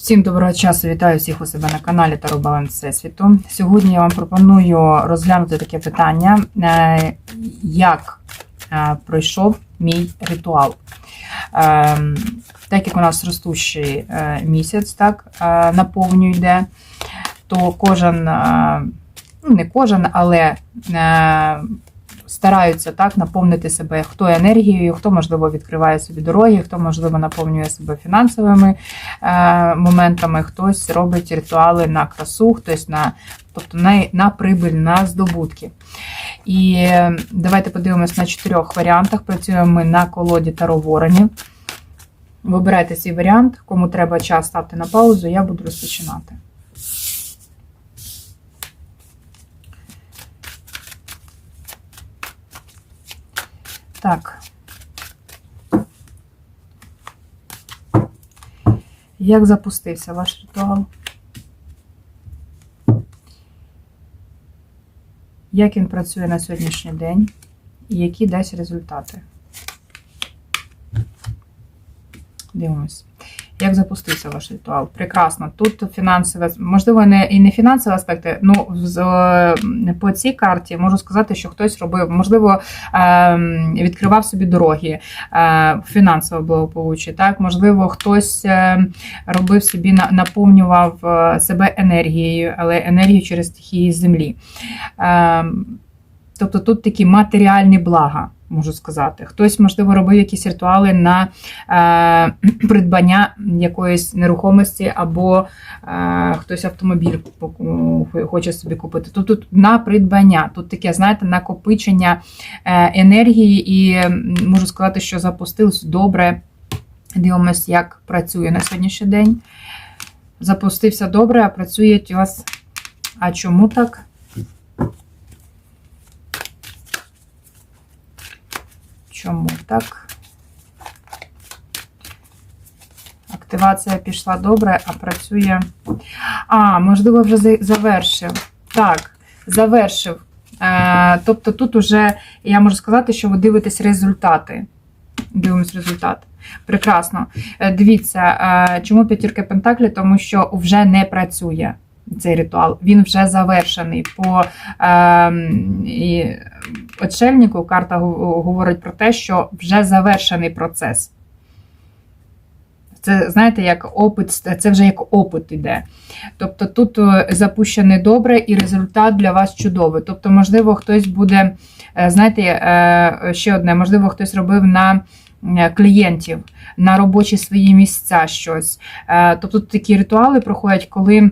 Всім доброго часу, вітаю всіх у себе на каналі Таро Баланс Всесвіту. Сьогодні я вам пропоную розглянути таке питання, е, як е, пройшов мій ритуал. Е, Так як у нас ростущий місяць, так, наповню йде, то кожен, ну не кожен, але стараються так наповнити себе хто енергією, хто можливо відкриває собі дороги, хто можливо наповнює себе фінансовими е, моментами, хтось робить ритуали на красу, хтось на, тобто на, на прибиль, на здобутки. І давайте подивимось на чотирьох варіантах. Працюємо ми на колоді Таро Воронів. Вибирайте свій варіант, кому треба час ставте на паузу, я буду розпочинати. Так. Як запустився ваш ритуал? Як він працює на сьогоднішній день? І які дасть результати? Дивимось. Як запустився ваш ритуал? Прекрасно. Тут фінансове, можливо, не і не фінансові аспекти. Ну, е, по цій карті можу сказати, що хтось робив, можливо, е, відкривав собі дороги е, фінансово благополуччя. Так, можливо, хтось е, робив собі, на- наповнював себе енергією, але енергію через стихії землі. Е, Тобто тут такі матеріальні блага, можу сказати. Хтось, можливо, робив якісь ритуали на е, придбання якоїсь нерухомості, або е, хтось автомобіль хоче собі купити. Тут, тут на придбання, тут таке, знаєте, накопичення е, енергії, і можу сказати, що запустилось добре. Дивимось, як працює на сьогоднішній день. Запустився добре, а працює у вас. А чому так? Чому так? Активація пішла добре, а працює. А, можливо, вже завершив. Так, завершив. Е, тобто тут уже я можу сказати, що ви дивитесь результати. Дивимось результат. Прекрасно. Е, Дивіться, е, чому п'ятірка Пентаклі? Тому що вже не працює цей ритуал. Він вже завершений. По е, і очельнику карта говорить про те, що вже завершений процес. Це, знаєте, як опит, це вже як опит іде. Тобто тут е, запущене добре і результат для вас чудовий. Тобто, можливо, хтось буде, е, знаєте, е, ще одне, можливо, хтось робив на клієнтів, на робочі свої місця щось. Тобто тут такі ритуали проходять, коли.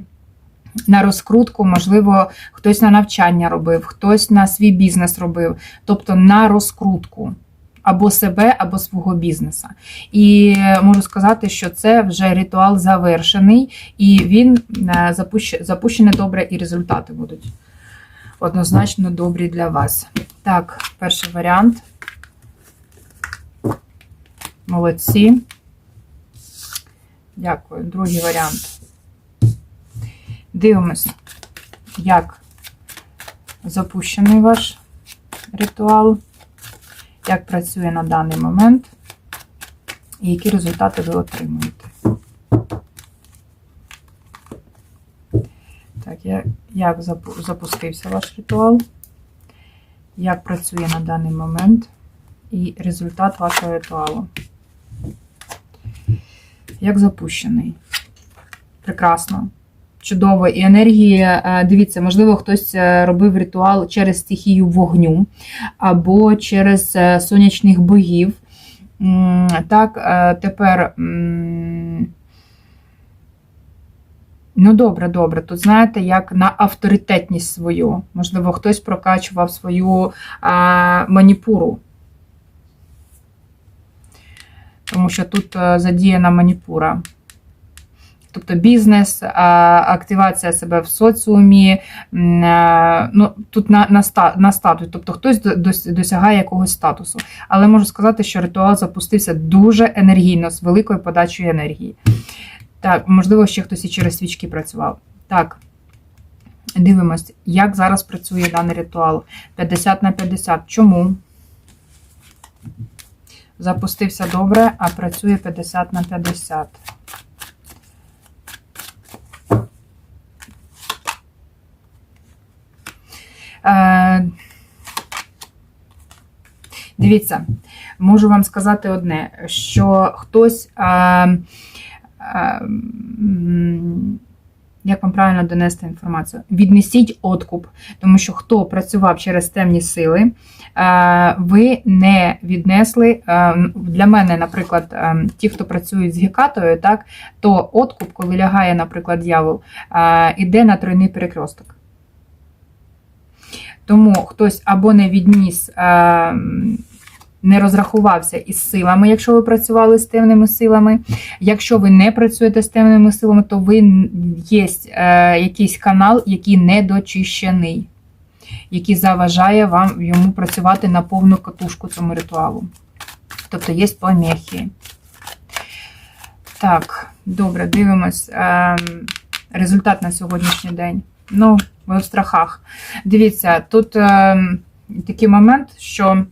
На розкрутку, можливо, хтось на навчання робив, хтось на свій бізнес робив, тобто на розкрутку або себе, або свого бізнеса. І можу сказати, що це вже ритуал завершений, і він е, запущений добре, і результати будуть однозначно добрі для вас. Так, перший варіант. Молодці. Дякую. Другий варіант. Дивимось, як запущений ваш ритуал, як працює на даний момент, і які результати ви отримуєте. Так, як запустився ваш ритуал, як працює на даний момент, і результат вашого ритуалу. Як запущений. Прекрасно. Чудово. І енергії, е, дивіться, можливо, хтось е, робив ритуал через стихію вогню або через е, сонячних богів. Так, тепер. Ну, добре, добре. Тут знаєте, як на авторитетність свою. Можливо, хтось прокачував свою а, маніпуру. Тому що тут задіяна маніпура. Тобто бізнес, активація себе в соціумі, ну, тут на, на, на статус, тобто хтось досягає якогось статусу. Але можу сказати, що ритуал запустився дуже енергійно, з великою подачею енергії. Так, можливо, ще хтось і через свічки працював. Так, дивимось, як зараз працює даний ритуал. 50 на 50. Чому? Запустився добре, а працює 50 на 50. Дивіться, можу вам сказати одне, що хтось. Е, е, м, як вам правильно донести інформацію? Віднесіть откуп, тому що хто працював через темні сили, е, ви не віднесли. е, Для мене, наприклад, е, ті, хто працюють з гекатою, так, то откуп, коли лягає, наприклад, дьявол, е, іде на тройний перекресток. Тому хтось або не відніс, е, не розрахувався із силами, якщо ви працювали з темними силами. Якщо ви не працюєте з темними силами, то ви є е, якийсь канал, який недочищений, який заважає вам йому працювати на повну катушку цьому ритуалу. Тобто є помехи. Так, добре, дивимось. Е, результат на сьогоднішній день. Ну, ви в страхах. Дивіться, тут е, такий момент, що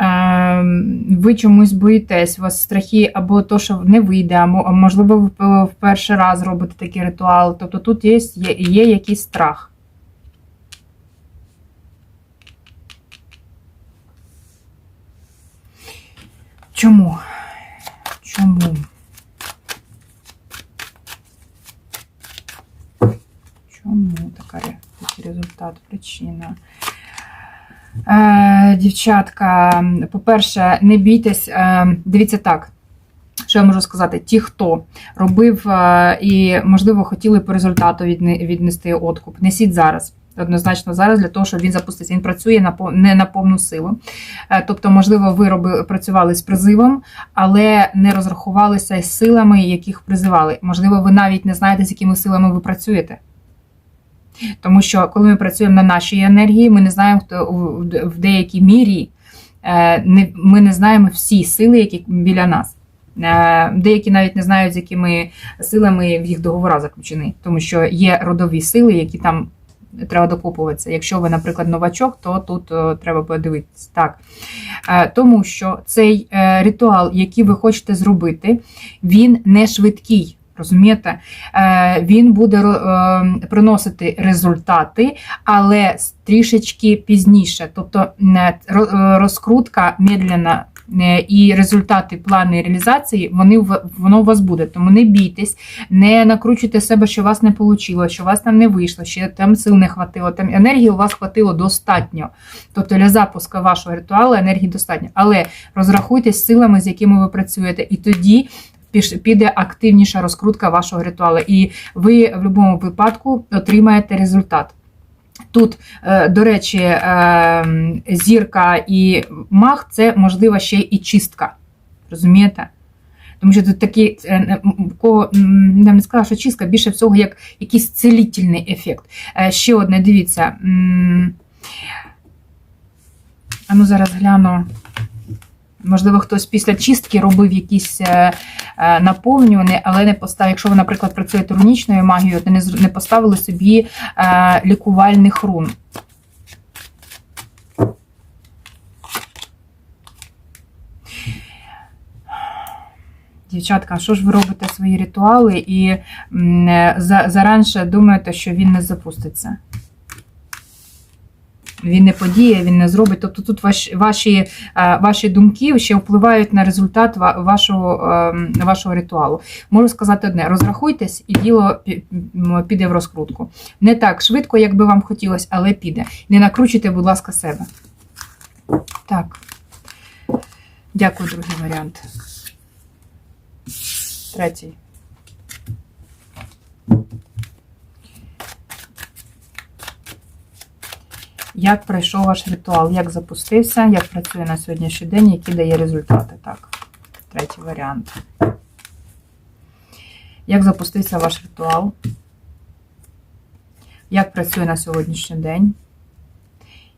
е, ви чомусь боїтесь, у вас страхи або то, що не вийде, а можливо, ви в перший раз робите такий ритуал. Тобто тут є, є, є якийсь страх. Чому? Чому? Така, ре- такий результат? Причина? Е, дівчатка, по-перше, не бійтесь, е, дивіться так. Що я можу сказати? Ті, хто робив е, і, можливо, хотіли по результату відне- віднести откуп, несіть зараз. Однозначно зараз для того, щоб він запустився. Він працює не на повну силу. Е, Тобто, можливо, ви роби, працювали з призивом, але не розрахувалися з силами, яких призивали. Можливо, ви навіть не знаєте, з якими силами ви працюєте. Тому що коли ми працюємо на нашій енергії, ми не знаємо, хто в- деякій мірі е, ми не знаємо всі сили, які біля нас. Е, Деякі навіть не знають, з якими силами в їх договора заключені, тому що є родові сили, які там треба докупуватися. Якщо ви, наприклад, новачок, то тут е, треба подивитися. Так. Тому що цей ритуал, який ви хочете зробити, він не швидкий. Розумієте? Е, Він буде е, приносити результати, але трішечки пізніше. Тобто е, розкрутка медленна е, і результати плани реалізації вони воно у вас буде. Тому не бійтесь, не накручуйте себе, що у вас не вийшло, що у вас там не вийшло, що там сил не хватило, там енергії у вас хватило достатньо. Тобто для запуску вашого ритуалу енергії достатньо. Але розрахуйтесь силами, з якими ви працюєте, і тоді піде активніша розкрутка вашого ритуалу, і ви в будь-якому випадку отримаєте результат. Тут, е, до речі, е, зірка і мах це можливо ще і чистка. Розумієте? Тому що тут такі, е, кого я не сказала, що чистка, більше всього як якийсь цілительний ефект. Ще одне, дивіться. А ну зараз гляну. Можливо, хтось після чистки робив якісь е, е, наповнювання, але не поставив. Якщо ви, наприклад, працюєте рунічною магією, то не, поставили собі е, лікувальних рун. Дівчатка, що ж ви робите свої ритуали і заранше думаєте, що він не запуститься? Він не подіє, він не зробить. Тобто тут ваші, е, ваші думки ще впливають на результат вашого, ем, вашого ритуалу. Можу сказати одне: розрахуйтесь, і діло піде в розкрутку. Не так швидко, як би вам хотілося, але піде. Не накручуйте, будь ласка, себе. Так. Дякую, другий варіант. Третій. Як пройшов ваш ритуал? Як запустився? Як працює на сьогоднішній день? Які дає результати? Так, третій варіант. Як запустився ваш ритуал? Як працює на сьогоднішній день?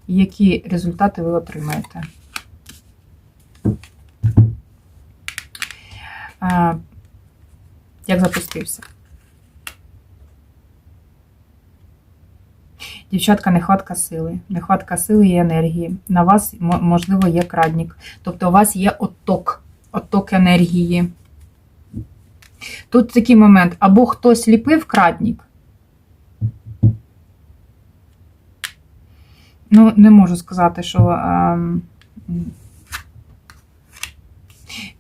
І які результати ви отримаєте? Як запустився? Дівчатка, нехватка сили. Нехватка сили і енергії. На вас, можливо, є крадник. Тобто у вас є отток, отток енергії. Тут такий момент: або хтось ліпив крадник, Ну, не можу сказати, що. ем,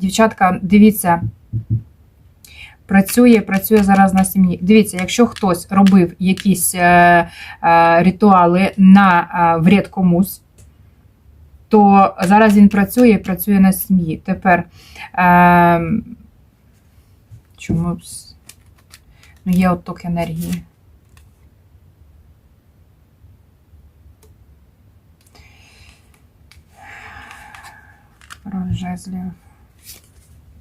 Дівчатка, дивіться, працює, працює зараз на сім'ї. Дивіться, якщо хтось робив якісь е, е, ритуали на е, вред комусь, то зараз він працює працює на сім'ї. Тепер е, чому ну, є отток енергії. Король жезлів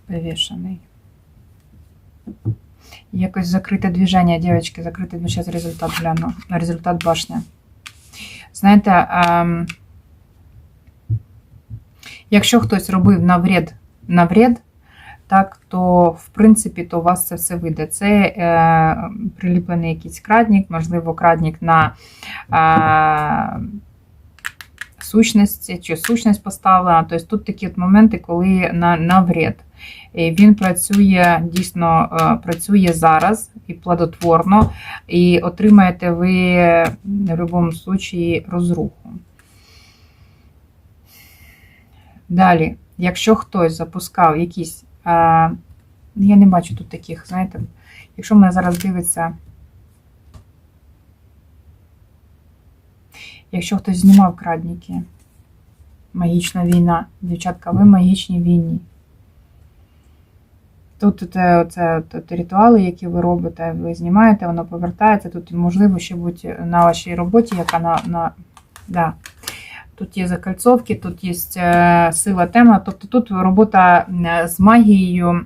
повішений. Якось закрите движення, дівчатки, закрите движення, зараз результат гляну. Результат башня. Знаєте, ем, якщо хтось робив на вред, на вред, так, то в принципі то у вас це все вийде. Це е, приліплений якийсь крадник, можливо, крадник на е, сущності чи сущність поставлена. Тобто тут такі от моменти, коли на, на вред. І Він працює дійсно е, працює зараз і плодотворно, і отримаєте ви в будь-якому випадку розруху. Далі, якщо хтось запускав якісь, е, я не бачу тут таких, знаєте, якщо мене зараз дивиться, якщо хтось знімав крадники, магічна війна, дівчатка, ви в магічній війні. Тут це, це, це ритуали, які ви робите, ви знімаєте, воно повертається. Тут, можливо, ще бути на вашій роботі, яка на. на да. Тут є закальцовки, тут є е, сила тема. Тобто тут робота е, з магією,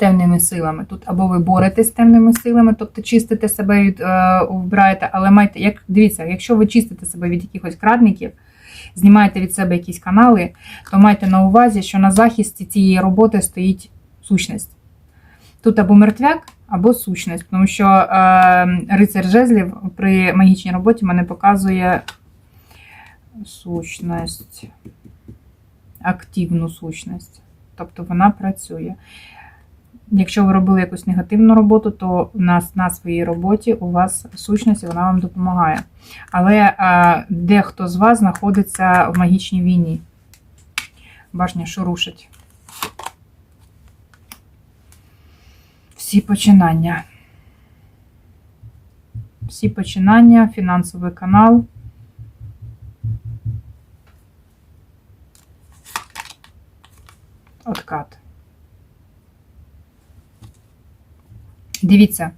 темними силами. Тут або ви боретесь з темними силами, тобто чистите себе від е, вбираєте, але майте, як дивіться, якщо ви чистите себе від якихось крадників, знімаєте від себе якісь канали, то майте на увазі, що на захисті цієї роботи стоїть сущність. Тут або мертвяк, або сущність, тому що е, рицар жезлів при магічній роботі мене показує сущність, активну сущність. Тобто вона працює. Якщо ви робили якусь негативну роботу, то на, на своїй роботі у вас сущність вона вам допомагає. Але е, дехто з вас знаходиться в магічній війні. Башня шурушить. Всі починання. Всі починання, фінансовий канал. Откат. Дивіться,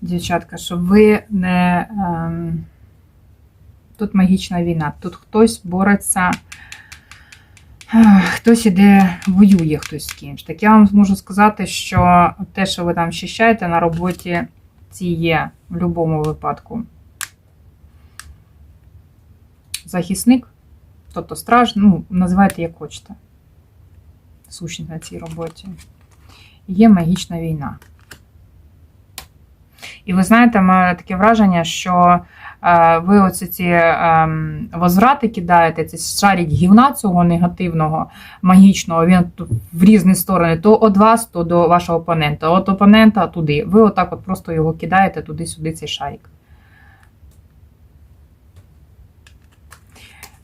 дівчатка, щоб ви не. Ем, тут магічна війна. Тут хтось бореться. Хтось іде, воює хтось з кимось. Так я вам можу сказати, що те, що ви там захищаєте на роботі, ці є в будь-якому випадку. Захисник, тобто страж, ну, називайте як хочете. Сущність на цій роботі. Є магічна війна. І ви знаєте, має таке враження, що е, ви оці ці е, возврати кидаєте, цей шарик гівна цього негативного, магічного, він тут в різні сторони, то від вас, то до вашого опонента, от опонента туди. Ви отак от просто його кидаєте туди-сюди, цей шарик.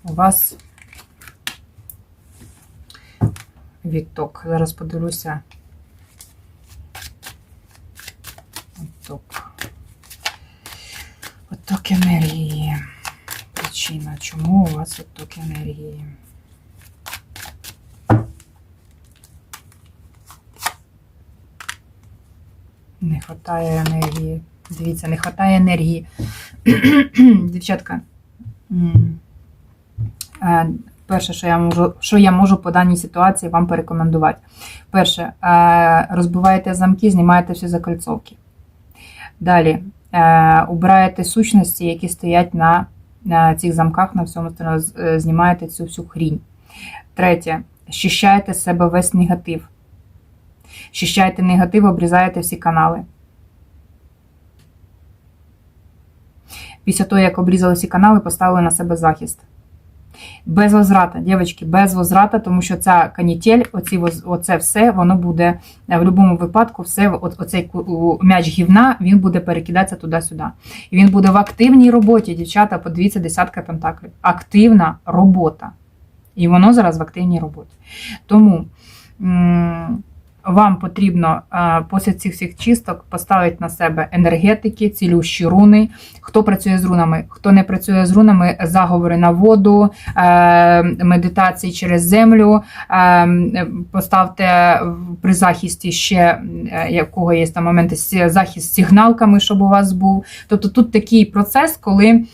У вас відток. Зараз подивлюся. Отток. Отток енергії. Причина, чому у вас отток енергії? Не вистачає енергії. Дивіться, не вистачає енергії. Дівчатка. е, Перше, що я можу, що я можу по даній ситуації вам порекомендувати. Перше, е, розбиваєте замки, знімаєте всі закольцовки. Далі е, убираєте сущності, які стоять на, на цих замках, на всьому з- е, знімаєте цю всю хрінь. Третє, щищаєте з себе весь негатив. Щищаєте негатив, обрізаєте всі канали. Після того, як обрізали всі канали, поставили на себе захист. Без возврата, дівчатки, без возврата, тому що ця канітель, оці, оце все, воно буде е, в будь-якому випадку, все, оцей м'яч гівна, він буде перекидатися туди-сюди. І він буде в активній роботі, дівчата, подивіться, десятка пентаклів. Активна робота. І воно зараз в активній роботі. Тому вам потрібно е, після цих всіх чисток поставити на себе енергетики, цілющі руни. Хто працює з рунами, хто не працює з рунами, заговори на воду, е, медитації через землю. е, Поставте при захисті ще якого є там моменти захист з сигналками, щоб у вас був. Тобто тут такий процес, коли.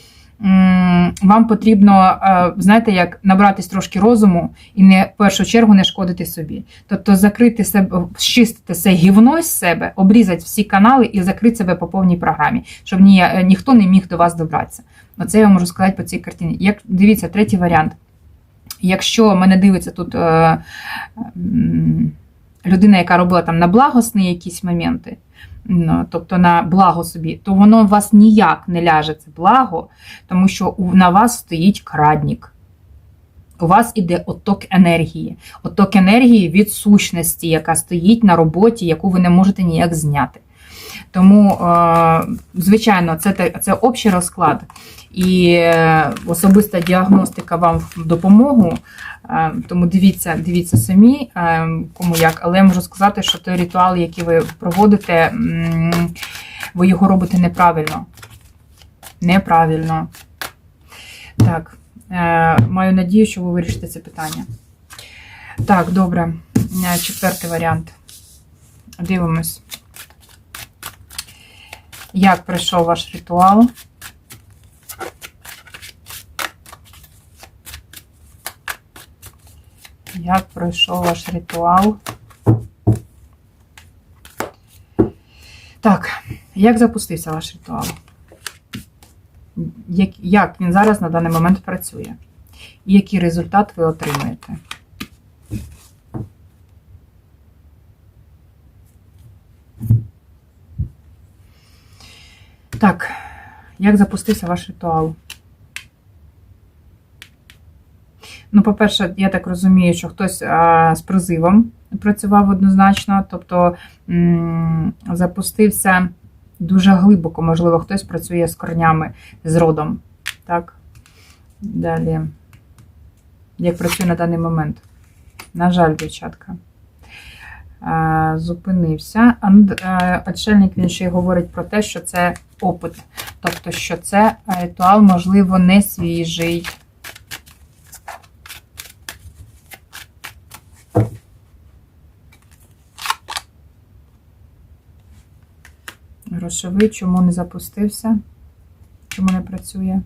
Вам потрібно, е, знаєте, як набратись трошки розуму і не в першу чергу не шкодити собі. Тобто закрити себе, щистити це гівно з себе, обрізати всі канали і закрити себе по повній програмі, щоб ні, ніхто не міг до вас добратися. Оце я можу сказати по цій картині. Як дивіться, третій варіант. Якщо мене дивиться тут е, людина, яка робила там на благосні якісь моменти, тобто на благо собі, то воно у вас ніяк не ляже це благо, тому що на вас стоїть крадник. У вас іде отток енергії. Отток енергії від сущності, яка стоїть на роботі, яку ви не можете ніяк зняти. Тому, е, звичайно, це, це общий розклад. І е, особиста діагностика вам в допомогу. Е, Тому дивіться, дивіться самі, кому як. Але я можу сказати, що той ритуал, який ви проводите, ви його робите неправильно. Неправильно. Так, маю надію, що ви вирішите це питання. Так, добре. Четвертий варіант. Дивимось. Як пройшов ваш ритуал? Як пройшов ваш ритуал? Так, як запустився ваш ритуал? Як, він зараз на даний момент працює? І який результат ви отримаєте? Так, як запустився ваш ритуал? Ну, по-перше, я так розумію, що хтось а, з призивом працював однозначно, тобто запустився дуже глибоко, можливо, хтось працює з корнями, з родом. Так. Далі. Як працює на даний момент? На жаль, дівчатка. Зупинився. Д- Отшельник він ще й говорить про те, що це опит. Тобто, що це ритуал, можливо, не свіжий. Грошовий, чому не запустився? Чому не працює?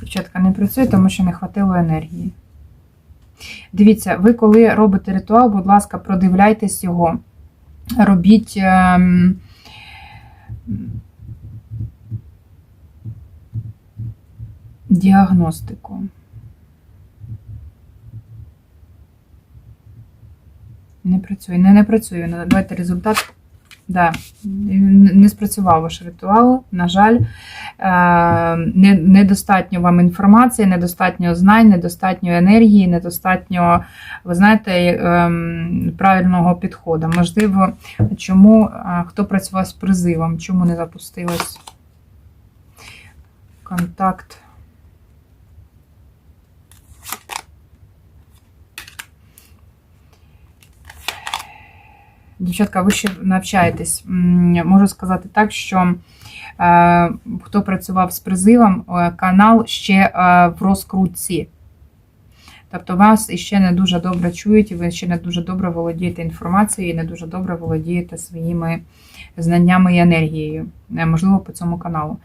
Дівчатка не працює, тому що не хватило енергії. Дивіться, ви коли робите ритуал, будь ласка, продивляйтесь його. Робіть. ем, діагностику. Не працює. Не, не працює. Давайте результат. Да, не спрацював ваш ритуал, на жаль. Е, Недостатньо вам інформації, недостатньо знань, недостатньо енергії, недостатньо, ви знаєте, ем, правильного підходу. Можливо, чому е, хто працював з призивом, чому не запустилось контакт. Дівчатка, ви ще навчаєтесь. Можу сказати так, що е, хто працював з призивом, е, канал ще е, в розкрутці. Тобто вас іще не дуже добре чують, і ви ще не дуже добре володієте інформацією, і не дуже добре володієте своїми знаннями і енергією. Е, Можливо, по цьому каналу.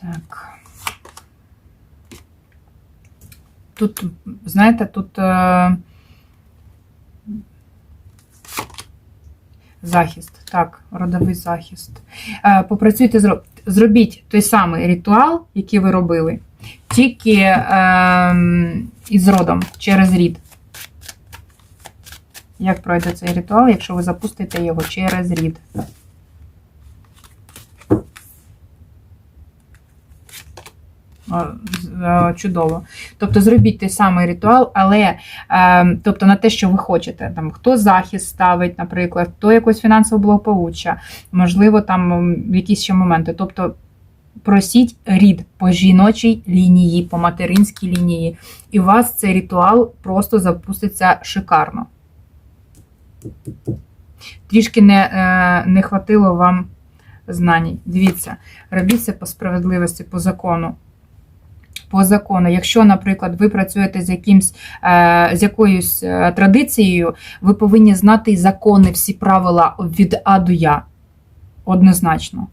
Так. Тут, знаєте, тут. Е, Захист, так, родовий захист. Е, Попрацюйте, зробіть той самий ритуал, який ви робили, тільки ем, із родом, через рід. Як пройде цей ритуал, якщо ви запустите його через рід? О, з- е, Чудово. Тобто зробіть той самий ритуал, але е, тобто на те, що ви хочете. Там хто захист ставить, наприклад, хто якось фінансове благополуччя, можливо, там якісь ще моменти. Тобто просіть рід по жіночій лінії, по материнській лінії, і у вас цей ритуал просто запуститься шикарно. Трішки не, е, не хватило вам знань. Дивіться, робіть це по справедливості, по закону. По закону, якщо, наприклад, ви працюєте з якимсь е, з якоюсь е, традицією, ви повинні знати закони, всі правила від А до Я. Однозначно.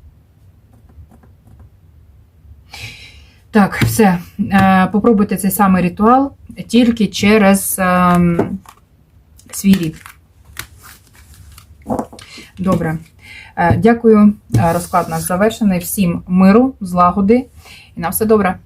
Так, все. Е, Попробуйте цей самий ритуал тільки через ем, свій рід. Добре. Дякую. Розклад наш завершений. Всім миру, злагоди і на все добре.